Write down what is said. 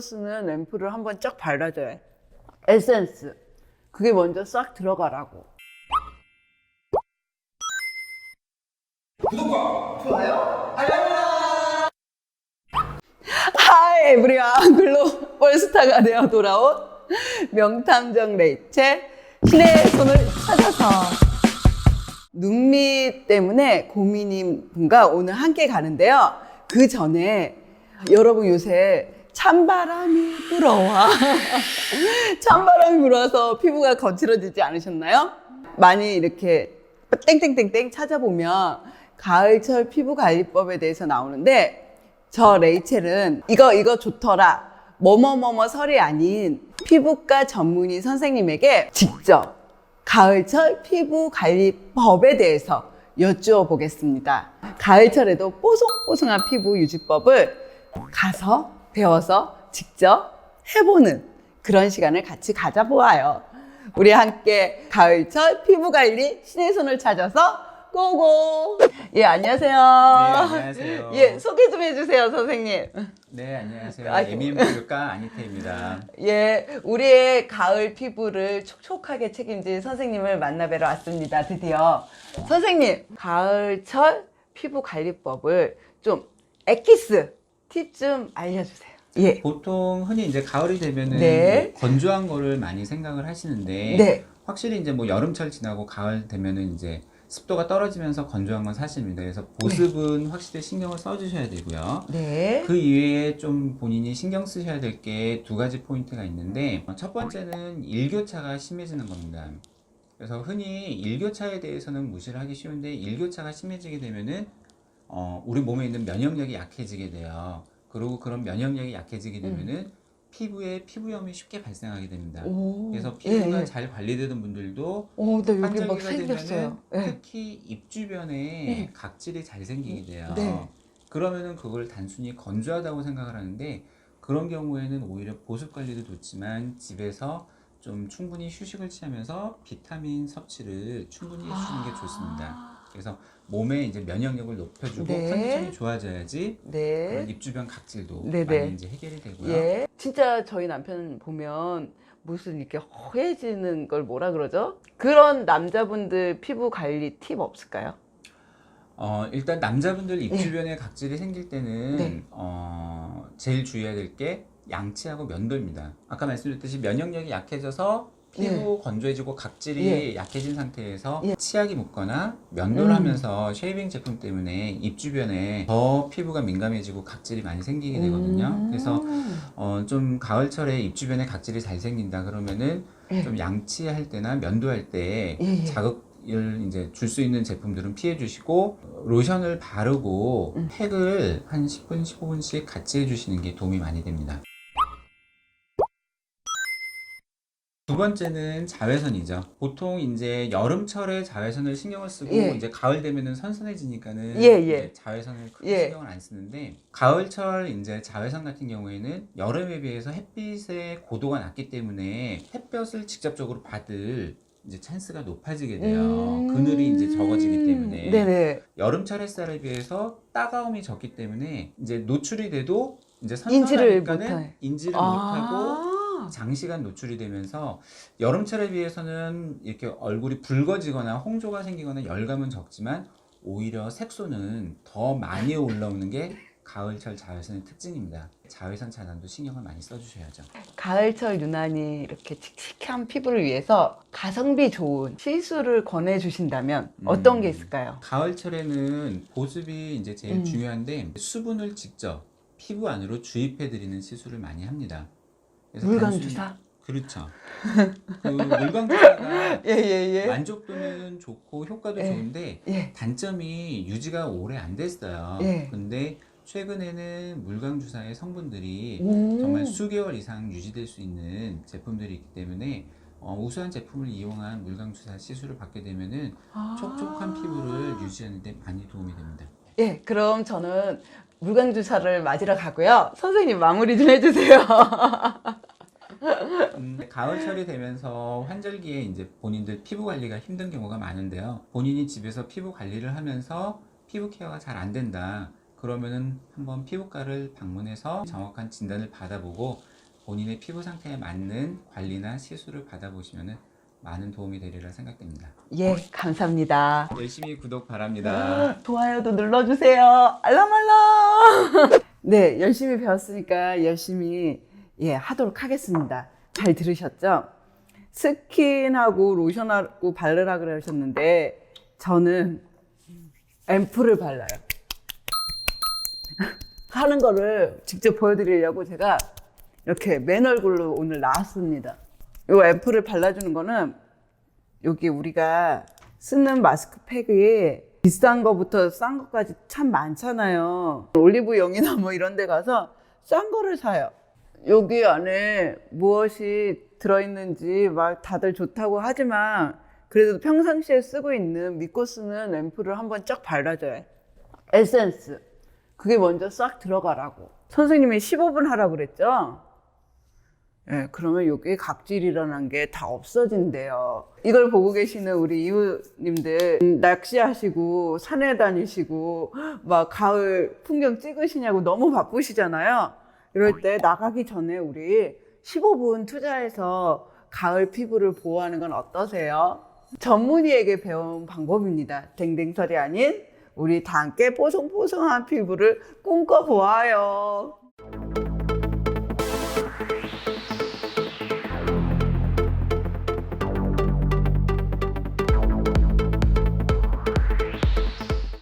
쓰는 앰플을 한번 쫙 발라줘요. 에센스. 그게 먼저 싹 들어가라고. 하이 에브리원 글로벌스타가 되어 돌아온 명탐정 레이첼 신의 손을 찾아서 눈밑 때문에 고민인 분과 오늘 함께 가는데요. 그 전에 여러분 요새 찬바람이 불어와 찬바람이 불어서 피부가 거칠어지지 않으셨나요? 많이 이렇게 땡땡땡땡 찾아보면 가을철 피부 관리법에 대해서 나오는데 저 레이첼은 이거 이거 좋더라 뭐뭐뭐뭐 설이 아닌 피부과 전문의 선생님에게 직접 가을철 피부 관리법에 대해서 여쭈어 보겠습니다. 가을철에도 뽀송뽀송한 피부 유지법을 가서 배워서 직접 해보는 그런 시간을 같이 가져보아요. 우리 함께 가을철 피부 관리 신의 손을 찾아서 고고! 예, 안녕하세요. 안녕하세요. 예, 소개 좀 해주세요, 선생님. 네, 안녕하세요. 아이고. 에미엠피부과 안희태입니다. 예, 우리의 가을 피부를 촉촉하게 책임질 선생님을 만나뵈러 왔습니다. 드디어. 선생님, 가을철 피부 관리법을 좀 엑기스 팁 좀 알려주세요. 예. 보통 흔히 이제 가을이 되면은 네. 건조한 거를 많이 생각을 하시는데 네. 확실히 이제 뭐 여름철 지나고 가을 되면은 이제 습도가 떨어지면서 건조한 건 사실입니다. 그래서 보습은 확실히 신경을 써주셔야 되고요. 네. 그 이외에 좀 본인이 신경 쓰셔야 될 게 두 가지 포인트가 있는데 어, 첫 번째는 일교차가 심해지는 겁니다. 그래서 흔히 일교차에 대해서는 무시를 하기 쉬운데 일교차가 심해지게 되면은 어, 우리 몸에 있는 면역력이 약해지게 돼요. 그리고 그런 면역력이 약해지게 되면은 피부에 피부염이 쉽게 발생하게 됩니다. 오. 그래서 피부가 예, 예. 잘 관리되던 분들도 오, 나 여기 막 생겼어요. 예. 특히 입 주변에 네. 각질이 잘 생기게 돼요. 네. 그러면은 그걸 단순히 건조하다고 생각을 하는데 그런 경우에는 오히려 보습 관리도 좋지만 집에서 좀 충분히 휴식을 취하면서 비타민 섭취를 충분히 해주시는 게 좋습니다. 그래서 몸에 이제 면역력을 높여주고 네. 컨디션이 좋아져야지 그런 네. 입 주변 각질도 네, 네. 많이 이제 해결이 되고요. 예. 진짜 저희 남편 보면 무슨 이렇게 허해지는 걸 뭐라 그러죠? 그런 남자분들 피부 관리 팁 없을까요? 어, 일단 남자분들 입 네. 주변에 각질이 생길 때는 네. 어, 제일 주의해야 될 게 양치하고 면도입니다. 아까 말씀드렸듯이 면역력이 약해져서 피부 건조해지고 각질이 예. 약해진 상태에서 예. 치약이 묻거나 면도를 음. 하면서 쉐이빙 제품 때문에 입 주변에 더 피부가 민감해지고 각질이 많이 생기게 되거든요. 음. 그래서 어, 좀 가을철에 입 주변에 각질이 잘 생긴다 그러면은 예. 좀 양치할 때나 면도할 때 예, 예. 자극 을 이제 줄 수 있는 제품들은 피해 주시고 로션을 바르고 음. 팩을 한 10분, 15분씩 같이 해 주시는 게 도움이 많이 됩니다. 두 번째는 자외선이죠. 보통 이제 여름철에 자외선을 신경을 쓰고 예. 이제 가을 되면은 선선해지니까는 예, 예. 자외선을 크게 예. 신경을 안 쓰는데 가을철 이제 자외선 같은 경우에는 여름에 비해서 햇빛의 고도가 낮기 때문에 햇볕을 직접적으로 받을 이제 찬스가 높아지게 돼요. 음. 그늘이 이제 적어지기 때문에 네네. 여름철 햇살에 비해서 따가움이 적기 때문에 이제 노출이 돼도 이제 인지를 선선하니까는 못해. 인지를 못하고 아. 장시간 노출이 되면서 여름철에 비해서는 이렇게 얼굴이 붉어지거나 홍조가 생기거나 열감은 적지만 오히려 색소는 더 많이 올라오는 게 가을철 자외선의 특징입니다. 자외선 차단도 신경을 많이 써주셔야죠. 가을철 유난히 이렇게 칙칙한 피부를 위해서 가성비 좋은 시술을 권해주신다면 어떤 음. 게 있을까요? 가을철에는 보습이 이제 제일 음. 중요한데 수분을 직접 피부 안으로 주입해 드리는 시술을 많이 합니다. 그래서 물광 단순히- 주사? 그렇죠. 그 물광 주사가 예 예 예. 만족도는 좋고 효과도 예. 좋은데 예. 단점이 유지가 오래 안 됐어요. 예. 근데 최근에는 물광 주사의 성분들이 오. 정말 수개월 이상 유지될 수 있는 제품들이 있기 때문에 어, 우수한 제품을 이용한 물광 주사 시술을 받게 되면은 아. 촉촉한 피부를 유지하는 데 많이 도움이 됩니다. 예, 그럼 저는 물광 주사를 맞으러 가고요. 선생님 마무리 좀 해주세요. 음, 가을철이 되면서 환절기에 이제 본인들 피부 관리가 힘든 경우가 많은데요. 본인이 집에서 피부 관리를 하면서 피부 케어가 잘 안 된다. 그러면은 한번 피부과를 방문해서 정확한 진단을 받아보고 본인의 피부 상태에 맞는 관리나 시술을 받아보시면은 많은 도움이 되리라 생각됩니다. 예, 감사합니다. 열심히 구독 바랍니다. 좋아요도 눌러주세요. 알람 알람. 네, 열심히 배웠으니까 열심히 예 하도록 하겠습니다. 잘 들으셨죠? 스킨하고 로션하고 바르라 그러셨는데 저는 앰플을 발라요. 하는 거를 직접 보여드리려고 제가 이렇게 맨 얼굴로 오늘 나왔습니다. 이 앰플을 발라주는 거는 여기 우리가 쓰는 마스크팩이 비싼 거부터 싼 것까지 참 많잖아요. 올리브영이나 뭐 이런 데 가서 싼 거를 사요. 여기 안에 무엇이 들어있는지 막 다들 좋다고 하지만 그래도 평상시에 쓰고 있는 믿고 쓰는 앰플을 한번 쫙 발라줘요. 에센스. 그게 먼저 싹 들어가라고. 선생님이 15분 하라고 그랬죠? 예, 그러면 여기 각질이라는 게 다 없어진대요. 이걸 보고 계시는 우리 이웃님들 음, 낚시하시고 산에 다니시고 막 가을 풍경 찍으시냐고 너무 바쁘시잖아요. 이럴 때 나가기 전에 우리 15분 투자해서 가을 피부를 보호하는 건 어떠세요? 전문의에게 배운 방법입니다. 댕댕설이 아닌 우리 다 함께 뽀송뽀송한 피부를 꿈꿔보아요.